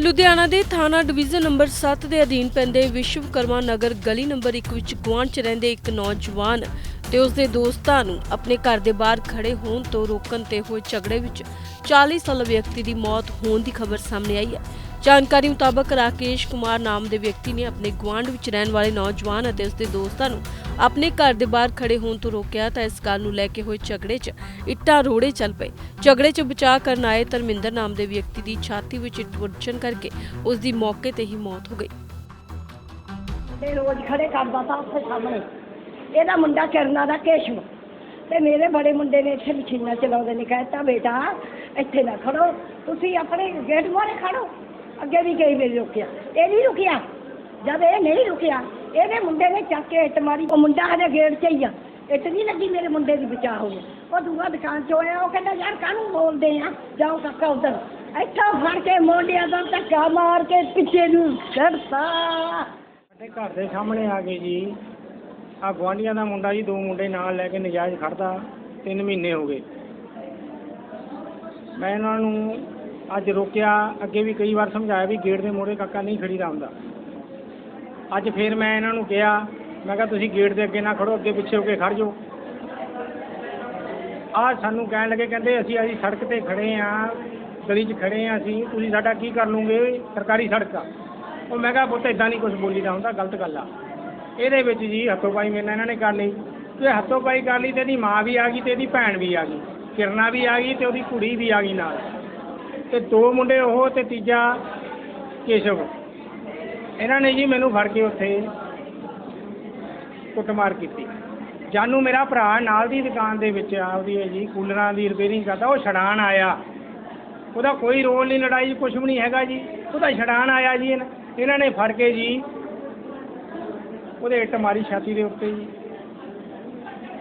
ਲੁਧਿਆਣਾ ਦੇ ਥਾਣਾ division number 7 ਦੇ ਅਧੀਨ ਪੈਂਦੇ ਵਿਸ਼ਵਕਰਮਾ ਨਗਰ ਗਲੀ ਨੰਬਰ 1 ਵਿੱਚ ਗੁਆਂਢ 'ਚ ਰਹਿੰਦੇ ਇੱਕ ਨੌਜਵਾਨ ਤੇ ਉਸ ਦੇ ਦੋਸਤਾਂ ਨੂੰ ਆਪਣੇ ਘਰ ਦੇ ਬਾਹਰ ਖੜੇ ਹੋਣ ਤੋਂ ਰੋਕਣ ਤੇ ਹੋਏ ਝਗੜੇ ਵਿੱਚ 40 ਸਾਲਾ ਵਿਅਕਤੀ ਦੀ ਮੌਤ ਹੋਣ ਦੀ ਖਬਰ ਸਾਹਮਣੇ ਆਈ ਹੈ। ਜਾਣਕਾਰੀ ਮੁਤਾਬਕ ਰਾਕੇਸ਼ ਕੁਮਾਰ ਨਾਮ ਦੇ ਵਿਅਕਤੀ ਨੇ ਆਪਣੇ ਗੁਆਂਢ ਵਿੱਚ ਰਹਿਣ ਵਾਲੇ ਨੌਜਵਾਨ ਅਤੇ ਉਸ ਦੋਸਤਾਂ ਨੂੰ ਆਪਣੇ ਘਰ ਦੇ ਬਾਹਰ ਖੜੇ ਹੋਣ ਤੋਂ ਰੋਕਿਆ ਤਾਂ ਇਸ ਗੱਲ ਨੂੰ ਲੈ ਕੇ ਹੋਏ ਝਗੜੇ 'ਚ ਇੱਟਾਂ ਰੋੜੇ ਚੱਲ ਪਏ। ਝਗੜੇ 'ਚ ਬਚਾਅ ਕਰਨ ਆਏ ਧਰਮਿੰਦਰ ਨਾਮ ਦੇ ਵਿਅਕਤੀ ਦੀ ਛਾਤੀ ਵਿੱਚ ਇੱਟ ਵੱਜਣ ਕਰਕੇ ਉਸ ਦੀ ਮੌਕੇ ਤੇ ਹੀ ਮੌਤ ਹੋ ਗਈ। ਤੇ ਰੋਜ਼ ਖੜੇ ਕਰਦਾ ਤਾਂ ਉੱਥੇ ਸਾਹਮਣੇ। ਇਹਦਾ ਮੁੰਡਾ ਕਿਰਨਾ ਦਾ ਕੇਸ਼ਵ। ਤੇ ਮੇਰੇ ਬੜੇ ਮੁੰਡੇ ਨੇ ਇੱਥੇ ਮਸ਼ੀਨਾਂ ਚਲਾਉਂਦੇ ਨੇ, ਕਹਿਤਾ, ਬੇਟਾ, ਇੱਥੇ ਨਾ ਖੜੋ। ਤੁਸੀਂ ਆਪਣੇ ਗੇਟ ਮੋਰੇ ਖੜੋ। ਅੱਗੇ ਵੀ ਕਈ ਵਾਰੀ ਰੁਕਿਆ। ਇਹ ਨਹੀਂ ਰੁਕਿਆ। ਜਦ ਇਹ ਨਹੀਂ ਰੁਕਿਆ ਇਹਦੇ ਮੁੰਡੇ ਨੇ ਚੱਕ ਕੇ ਇੱਟ ਮਾਰੀ। ਉਹ ਮੁੰਡਾ ਹਜੇ ਗੇਟ 'ਚ ਹੀ ਆ। ਇੱਟ ਨਹੀਂ ਲੱਗੀ ਮੇਰੇ ਮੁੰਡੇ ਦੀ ਬਚਾਅ ਹੋ ਗਿਆ ਉਹ ਦੂਆ ਦੁਕਾਨ 'ਚ ਹੋਇਆ, ਉਹ ਕਹਿੰਦਾ, ਯਾਰ, ਕਾਹਨੂੰ ਬੋਲਦੇ ਆ? ਜਾਓ ਕਾਕਾ ਉਧਰ। ਇੱਥੋਂ ਫੜ ਕੇ ਮੋਢਿਆਂ ਦਾ ਧੱਕਾ ਮਾਰ ਕੇ ਪਿੱਛੇ ਨੂੰ ਛੱਡਤਾ ਸਾਡੇ ਘਰ ਦੇ ਸਾਹਮਣੇ ਆ ਗਏ ਜੀ। ਆ ਗੁਆਂਢੀਆਂ ਦਾ ਮੁੰਡਾ ਜੀ, ਦੋ ਮੁੰਡੇ ਨਾਲ ਲੈ ਕੇ ਨਜਾਇਜ਼ ਖੜਦਾ 3 ਮਹੀਨੇ ਹੋ ਗਏ। ਮੈਂ ਇਹਨਾਂ ਨੂੰ ਅੱਜ ਰੋਕਿਆ, ਅੱਗੇ ਵੀ ਕਈ ਵਾਰ ਸਮਝਾਇਆ ਵੀ ਗੇਟ ਦੇ ਮੋਹਰੇ ਕਾਕਾ ਨਹੀਂ ਖੜੀ ਦਾ ਹੁੰਦਾ। ਅੱਜ ਫੇਰ ਮੈਂ ਇਹਨਾਂ ਨੂੰ ਕਿਹਾ, ਮੈਂ ਕਿਹਾ ਤੁਸੀਂ ਗੇਟ ਦੇ ਅੱਗੇ ਨਾ ਖੜੋ, ਅੱਗੇ ਪਿੱਛੇ ਹੋ ਕੇ ਖੜ ਜਾਓ। ਆ ਸਾਨੂੰ ਕਹਿਣ ਲੱਗੇ, ਕਹਿੰਦੇ ਅਸੀਂ ਅਸੀਂ ਸੜਕ ਤੇ ਖੜੇ ਆ, ਗਲੀ 'ਚ ਖੜੇ ਆ ਅਸੀਂ, ਤੁਸੀਂ ਸਾਡਾ ਕੀ ਕਰ ਲੂਗੇ ਸਰਕਾਰੀ ਸੜਕ ਆ। ਉਹ ਮੈਂ ਕਿਹਾ, ਪੁੱਤ ਇਦਾਂ ਨਹੀਂ ਕੁਝ ਬੋਲੀਦਾ ਹੁੰਦਾ, ਗਲਤ ਗੱਲ ਆ। ਇਹਦੇ ਵਿੱਚ ਜੀ ਹੱਥੋਂ ਪਾਈ ਮੇਰੇ ਨਾਲ ਇਹਨਾਂ ਨੇ ਕਰ ਲਈ। ਤੇ ਹੱਥੋਂ ਪਾਈ ਕਰ ਲਈ ਤੇ ਇਹਦੀ ਮਾਂ ਵੀ ਆ ਗਈ ਤੇ ਇਹਦੀ ਭੈਣ ਵੀ ਆ ਗਈ। ਕਿਰਨਾ ਵੀ ਆ ਗਈ ਤੇ ਉਹਦੀ ਕੁੜੀ ਵੀ ਆ ਗਈ ਨਾਲ। ਤੇ ਦੋ ਮੁੰਡੇ ਉਹ ਤੇ ਤੀਜਾ ਕੇਸ਼ਵ। ਇਹਨਾਂ ਨੇ ਜੀ ਮੈਨੂੰ ਫੜ ਕੇ ਉੱਥੇ ਕੁੱਟਮਾਰ ਕੀਤੀ। ਜਾਨੂ ਮੇਰਾ ਭਰਾ ਨਾਲ ਦੀ ਦੁਕਾਨ ਦੇ ਵਿੱਚ ਆਪਦੀ ਹੈ ਜੀ ਕੂਲਰਾਂ ਦੀ ਰਿਪੇਅਰਿੰਗ ਕਰਦਾ, ਉਹ ਛੜਾਣ ਆਇਆ। ਉਹਦਾ ਕੋਈ ਰੋਲ ਨਹੀਂ, ਲੜਾਈ ਕੁਝ ਵੀ ਨਹੀਂ ਹੈਗਾ ਜੀ। ਉਹਦਾ ਛੜਾਣ ਆਇਆ ਜੀ ਇਹਨਾਂ- ਇਹਨਾਂ ਨੇ ਫੜ ਕੇ ਜੀ ਉਹਦੇ ਇੱਟ ਮਾਰੀ ਛਾਤੀ ਦੇ ਉੱਤੇ ਜੀ।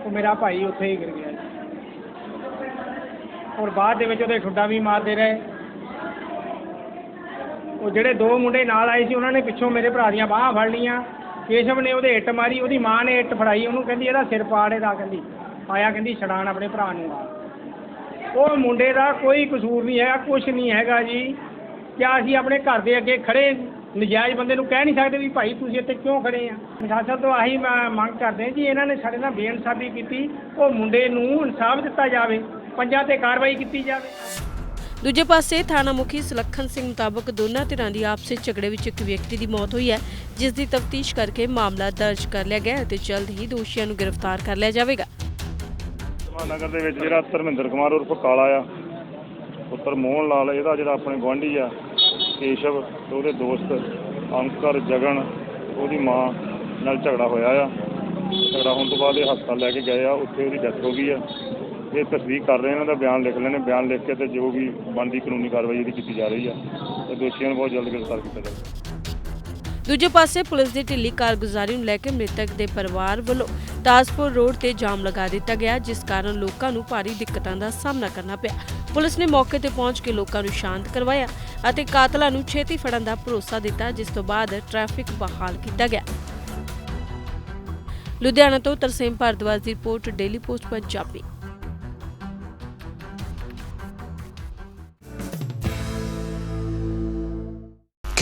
ਉਹ ਮੇਰਾ ਭਾਈ ਉੱਥੇ ਹੀ ਗਿਰ ਗਿਆ ਜੀ। ਔਰ ਬਾਅਦ ਦੇ ਵਿੱਚ ਉਹਦੇ ਠੁੱਡਾ ਵੀ ਮਾਰਦੇ ਰਹੇ। ਉਹ ਜਿਹੜੇ ਦੋ ਮੁੰਡੇ ਨਾਲ ਆਏ ਸੀ, ਉਹਨਾਂ ਨੇ ਪਿੱਛੋਂ ਮੇਰੇ ਭਰਾ ਦੀਆਂ ਬਾਹਾਂ ਫੜ ਲਈਆਂ। ਕੇਸ਼ਵ ਨੇ ਉਹਦੇ ਇੱਟ ਮਾਰੀ, ਉਹਦੀ ਮਾਂ ਨੇ ਇੱਟ ਫੜਾਈ, ਉਹਨੂੰ ਕਹਿੰਦੀ ਇਹਦਾ ਸਿਰ ਪਾੜ ਇਹਦਾ, ਕਹਿੰਦੀ, ਆਇਆ, ਕਹਿੰਦੀ ਛਡਾਣ ਆਪਣੇ ਭਰਾ ਨੂੰ। ਉਹ ਮੁੰਡੇ ਦਾ ਕੋਈ ਕਸੂਰ ਨਹੀਂ ਹੈਗਾ ਕੁਝ ਨਹੀਂ ਹੈਗਾ ਜੀ। ਕਿਆ ਅਸੀਂ ਆਪਣੇ ਘਰ ਦੇ ਅੱਗੇ ਖੜੇ, ਨਜਾਇਜ਼ ਬੰਦੇ ਨੂੰ ਕਹਿ ਨਹੀਂ ਸਕਦੇ ਵੀ ਭਾਈ ਤੁਸੀਂ ਇੱਥੇ ਕਿਉਂ ਖੜੇ ਆ? ਪ੍ਰਸ਼ਾਸਨ ਤੋਂ ਆਹੀ ਮ- ਮੰਗ ਕਰਦੇ ਹਾਂ ਜੀ, ਇਹਨਾਂ ਨੇ ਸਾਡੇ ਨਾਲ ਬੇਇਨਸਾਫੀ ਕੀਤੀ, ਉਹ ਮੁੰਡੇ ਨੂੰ ਇਨਸਾਫ ਦਿੱਤਾ ਜਾਵੇ, ਪੰਜਾਂ ਤੇ ਕਾਰਵਾਈ ਕੀਤੀ ਜਾਵੇ। ਦੂਜੇ ਪਾਸੇ ਥਾਣਾ ਮੁਖੀ ਸੁਲੱਖਣ ਸਿੰਘ ਮੁਤਾਬਕ ਦੋਨਾਂ ਧਿਰਾਂ ਦੀ ਆਪਸੀ ਝਗੜੇ ਵਿੱਚ ਇੱਕ ਵਿਅਕਤੀ ਦੀ ਮੌਤ ਹੋਈ ਹੈ, ਜਿਸ ਦੀ ਤਫਤੀਸ਼ ਕਰਕੇ ਮਾਮਲਾ ਦਰਜ ਕਰ ਲਿਆ ਗਿਆ ਹੈ ਜਲਦ ਹੀ ਦੋਸ਼ੀਆਂ ਨੂੰ ਗ੍ਰਿਫਤਾਰ ਕਰ ਲਿਆ ਜਾਵੇਗਾ। ਨਗਰ ਦੇ ਵਿੱਚ ਜਿਹੜਾ ਧਰਮਿੰਦਰ ਕੁਮਾਰ ਉਰਫ ਕਾਲਾ ਆ, ਪੁੱਤਰ ਮੋਹਨ ਲਾਲ, ਇਹਦਾ ਜਿਹੜਾ ਆਪਣੇ ਗੁਆਂਢੀ ਆ, ਕੇਸ਼ਵ ਤੇ ਉਹਦੇ ਦੋਸਤ ਅੰਕਰ, ਜਗਨ, ਉਹਦੀ ਮਾਂ ਨਾਲ ਝਗੜਾ ਹੋਇਆ ਆ। ਝਗੜਾ ਹੋਣ ਤੋਂ ਬਾਅਦ ਇਹ ਹਸਪਤਾਲ ਲੈ ਕੇ ਗਏ ਆ, ਉੱਥੇ ਉਹਦੀ ਡੈਥ ਹੋ ਗਈ ਆ। ਇਹ ਤਸਦੀਕ ਕਰ ਰਹੇ ਇਹਨਾਂ ਦਾ ਬਿਆਨ ਲਿਖ ਲੈਣੇ, ਬਿਆਨ ਲਿਖ ਕੇ ਤੇ ਜੋ ਵੀ ਬਣਦੀ ਕਾਨੂੰਨੀ ਕਾਰਵਾਈ ਇਹਦੀ ਕੀਤੀ ਜਾ ਰਹੀ ਆ। ਤੇ ਦੋਸ਼ੀਆਂ ਨੂੰ ਬਹੁਤ ਜਲਦ ਗ੍ਰਿਫਤਾਰ ਕੀਤਾ ਜਾਵੇਗਾ। ਦੂਜੇ ਪਾਸੇ ਪੁਲਿਸ ਦੀ ਢਿੱਲੀ ਕਾਰਗੁਜ਼ਾਰੀ ਨੂੰ ਲੈ ਕੇ ਮ੍ਰਿਤਕ ਦੇ ਪਰਿਵਾਰ ਵੱਲੋਂ ਤਾਜਪੁਰ ਰੋਡ ਤੇ ਜਾਮ ਲਗਾ ਦਿੱਤਾ ਗਿਆ, ਜਿਸ ਕਾਰਨ ਲੋਕਾਂ ਨੂੰ ਭਾਰੀ ਦਿੱਕਤਾਂ ਦਾ ਸਾਹਮਣਾ ਕਰਨਾ ਪਿਆ। ਪੁਲਿਸ ਨੇ ਮੌਕੇ ਤੇ ਪਹੁੰਚ ਕੇ ਲੋਕਾਂ ਨੂੰ ਸ਼ਾਂਤ ਕਰਵਾਇਆ ਅਤੇ ਕਾਤਲਾਂ ਨੂੰ ਛੇਤੀ ਫੜਨ ਦਾ ਭਰੋਸਾ ਦਿੱਤਾ, ਜਿਸ ਤੋਂ ਬਾਅਦ ਟ੍ਰੈਫਿਕ ਬਹਾਲ ਕੀਤਾ ਗਿਆ। ਲੁਧਿਆਣਾ ਤੋਂ ਤਰਸੇਮ ਭਾਰਦਵਾਜ ਦੀ ਰਿਪੋਰਟ, ਡੇਲੀ ਪੋਸਟ, ਪੰਜਾਬੀ।